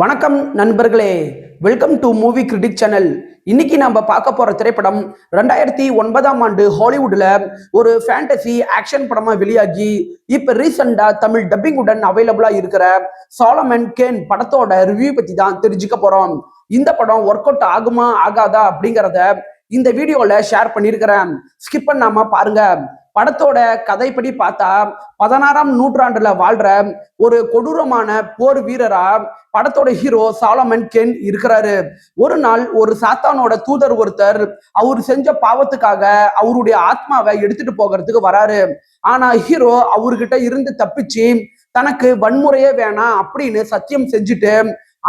வணக்கம் நண்பர்களே. Welcome to movie critic channel இன்னைக்கு நம்ம பார்க்க போற திரைப்படம் ரெண்டாயிரத்தி ஒன்பதாம் ஆண்டு ஹாலிவுட்ல ஒரு ஃபேண்டசி ஆக்ஷன் படமா வெளியாகி இப்ப ரீசெண்டா தமிழ் டப்பிங்குடன் அவைலபிளா இருக்கிற சாலமன் கேன் படத்தோட ரிவ்யூ பத்தி தான் தெரிஞ்சுக்க போறோம். இந்த படம் ஒர்க் அவுட் ஆகுமா ஆகாதா அப்படிங்கிறத இந்த வீடியோல ஷேர் பண்ணியிருக்கிறேன். ஸ்கிப் பண்ணாம பாருங்க. படத்தோட கதைப்படி பார்த்தா பதினாறாம் நூற்றாண்டுல வாழ்ற ஒரு கொடூரமான போர் வீரரா படத்தோட ஹீரோ சாலமன் கென் இருக்கிறாரு. ஒரு நாள் ஒரு சாத்தானோட தூதர் ஒருத்தர் அவர் செஞ்ச பாவத்துக்காக அவருடைய ஆத்மாவை எடுத்துட்டு போகிறதுக்கு வராரு. ஆனா ஹீரோ அவர்கிட்ட இருந்து தப்பிச்சு தனக்கு வன்முறையே வேணாம் அப்படின்னு சத்தியம் செஞ்சுட்டு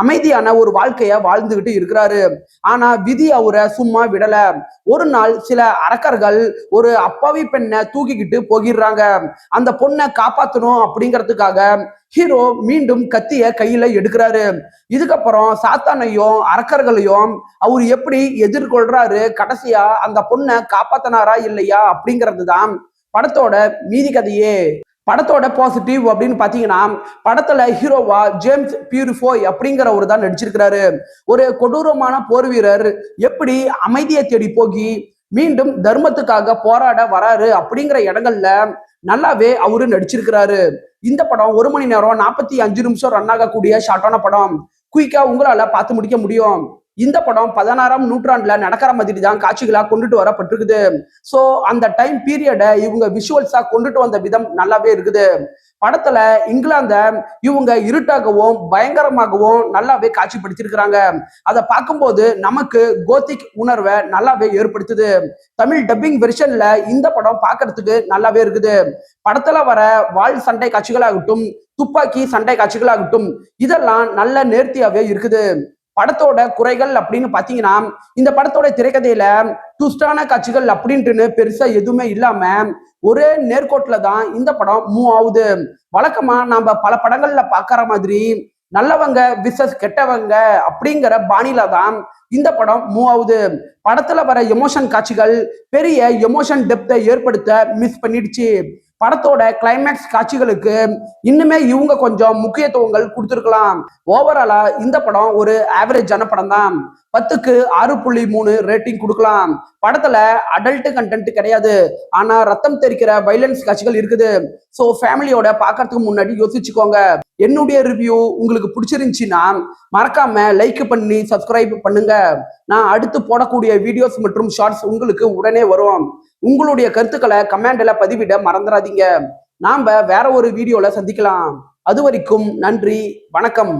அமைதியான ஒரு வாழ்க்கைய வாழ்ந்துகிட்டு இருக்கிறாரு. ஆனா விதி அவரை சும்மா விடல. ஒரு நாள் சில அரக்கர்கள் ஒரு அப்பாவி பெண்ணை தூக்கிக்கிட்டு போகிடுறாங்க. அந்த பொண்ணை காப்பாத்தணும் அப்படிங்கிறதுக்காக ஹீரோ மீண்டும் கத்திய கையில எடுக்கிறாரு. இதுக்கப்புறம் சாத்தானையும் அரக்கர்களையும் அவர் எப்படி எதிர்கொள்றாரு? கடைசியா அந்த பொண்ணை காப்பாத்தினாரா இல்லையா அப்படிங்கிறது தான் படத்தோட மீதி கதையே. படத்தோட பாசிட்டிவ் அப்படின்னு பார்த்தீங்கன்னா படத்துல ஹீரோவா ஜேம்ஸ் பியூரிஃபோய் அப்படிங்கிறவர் தான் நடிச்சிருக்கிறாரு. ஒரு கொடூரமான போர் வீரர் எப்படி அமைதியை தேடி போகி மீண்டும் தர்மத்துக்காக போராட வராரு அப்படிங்கிற இடங்கள்ல நல்லாவே அவரு நடிச்சிருக்கிறாரு. இந்த படம் ஒரு மணி நேரம் நாற்பத்தி அஞ்சு நிமிஷம் ரன் ஆகக்கூடிய ஷார்ட்டான படம். குயிக்கா உங்களால பார்த்து முடிக்க முடியும். இந்த படம் பதினாறாம் நூற்றாண்டுல நடக்கிற மாதிரி தான் காட்சிகளாக கொண்டுட்டு வரப்பட்டிருக்குது. ஸோ அந்த டைம் பீரியடை இவங்க விஷுவல்ஸா கொண்டுட்டு வந்த விதம் நல்லாவே இருக்குது. படத்துல இங்கிலாந்த இவங்க இருட்டாகவும் பயங்கரமாகவும் நல்லாவே காட்சிப்படுத்திருக்கிறாங்க அதை பார்க்கும்போது நமக்கு கோத்திக் உணர்வை நல்லாவே ஏற்படுத்துது. தமிழ் டப்பிங் வெர்ஷன்ல இந்த படம் பார்க்கறதுக்கு நல்லாவே இருக்குது. படத்துல வர வாள் சண்டை காட்சிகளாகட்டும் துப்பாக்கி சண்டை காட்சிகளாகட்டும் இதெல்லாம் நல்ல நேர்த்தியாவே இருக்குது. படத்தோட குறைகள் அப்படின்னு பாத்தீங்கன்னா இந்த படத்தோட திரைக்கதையில ட்விஸ்டான காட்சிகள் அப்படின்ட்டுன்னு பெருசா எதுவுமே இல்லாம ஒரே நேர்கோட்டில தான் இந்த படம் மூவ் ஆகுது. வழக்கமா நாம பல படங்கள்ல பாக்குற மாதிரி நல்லவங்க விசஸ் கெட்டவங்க அப்படிங்கிற பாணியில தான் இந்த படம் மூவ் ஆகுது. படத்துல வர எமோஷன் காட்சிகள் பெரிய எமோஷன் டெப்த ஏற்படுத்த மிஸ் பண்ணிடுச்சு. படத்தோட கிளைமேக்ஸ் காட்சிகளுக்கு இன்னுமே இவங்க கொஞ்சம் முக்கியத்துவங்கள் கொடுத்துருக்கலாம். ஓவராலா இந்த படம் ஒரு ஆவரேஜான படம் தான் பத்துக்கு ஆறு புள்ளி மூணு ரேட்டிங் கொடுக்கலாம். படத்துல அடல்ட் கண்டென்ட் கிடையாது. ஆனா ரத்தம் தெரிக்கிற வைலன்ஸ் காட்சிகள் இருக்குது. ஸோ ஃபேமிலியோட பார்க்கறதுக்கு முன்னாடி யோசிச்சுக்கோங்க. என்னுடைய ரிவ்யூ உங்களுக்கு பிடிச்சிருந்துச்சின்னா மறக்காம லைக் பண்ணி சப்ஸ்கிரைப் பண்ணுங்க. நான் அடுத்து போடக்கூடிய வீடியோஸ் மற்றும் ஷார்ட்ஸ் உங்களுக்கு உடனே வரும். உங்களுடைய கருத்துக்களை கமெண்ட்ல பதிவிட மறந்துடாதீங்க நாம வேற ஒரு வீடியோல சந்திக்கலாம். அது வரைக்கும் நன்றி வணக்கம்.